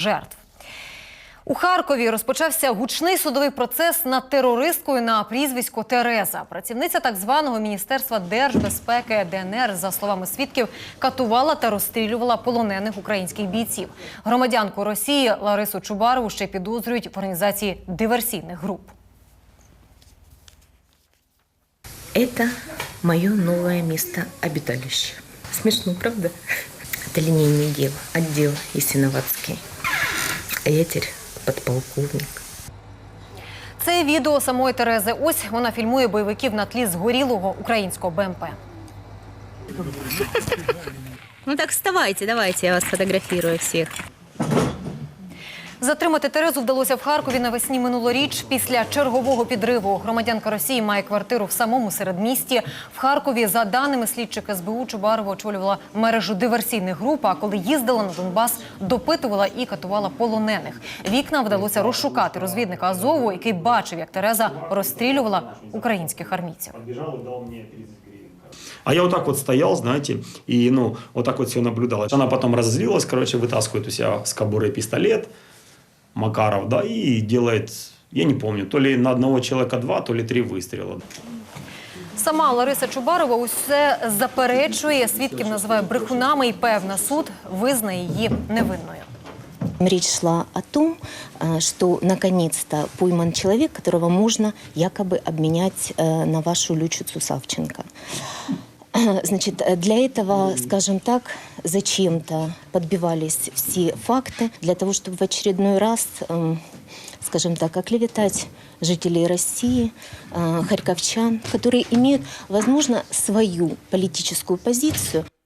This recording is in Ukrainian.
жертв. У Харкові розпочався гучний судовий процес над терористкою на прізвисько Тереза. Працівниця так званого міністерства держбезпеки ДНР, за словами свідків, катувала та розстрілювала полонених українських бійців. Громадянку Росії Ларису Чубарову ще підозрюють в організації диверсійних груп. Это мое новое место обиталища. Смешно, правда? Это линейный дел, отдел Ясиноватский. А я теперь подполковник. Це відео самої Терези. Ось вона фільмує бойовиків на тлі згорілого українського БМП. Ну так вставайте, давайте, я вас сфотографирую всех. Затримати Терезу вдалося в Харкові навесні минулоріч. Після чергового підриву громадянка Росії має квартиру в самому середмісті. В Харкові, за даними слідчих СБУ, Чубарова очолювала мережу диверсійних груп. А коли їздила на Донбас, допитувала і катувала полонених. Вікна вдалося розшукати розвідника Азову, який бачив, як Тереза розстрілювала українських армійців. Подбежал и дал мне 30 гривен. А я вот так вот стоял, и, ну, вот так вот все наблюдал. Она потом разозлилась, короче, вытаскивает у себя с кобуры пистолет, Макаров, да, и делает, я не помню, то ли на одного человека два, то ли три выстрела. Сама Лариса Чубарова усе заперечує, свідків називає брехунами і певна суд визнає її невинною. Речь шла о том, э, что наконец-то пойман человек, которого можно якобы обменять э, на вашу Лючицу Савченко. Значит, э, для этого, скажем так, зачем-то подбивались все факты для того, чтобы в очередной раз, эм, скажем так, оклеветать жителей России, э, харьковчан, которые имеют, возможно, свою политическую позицию,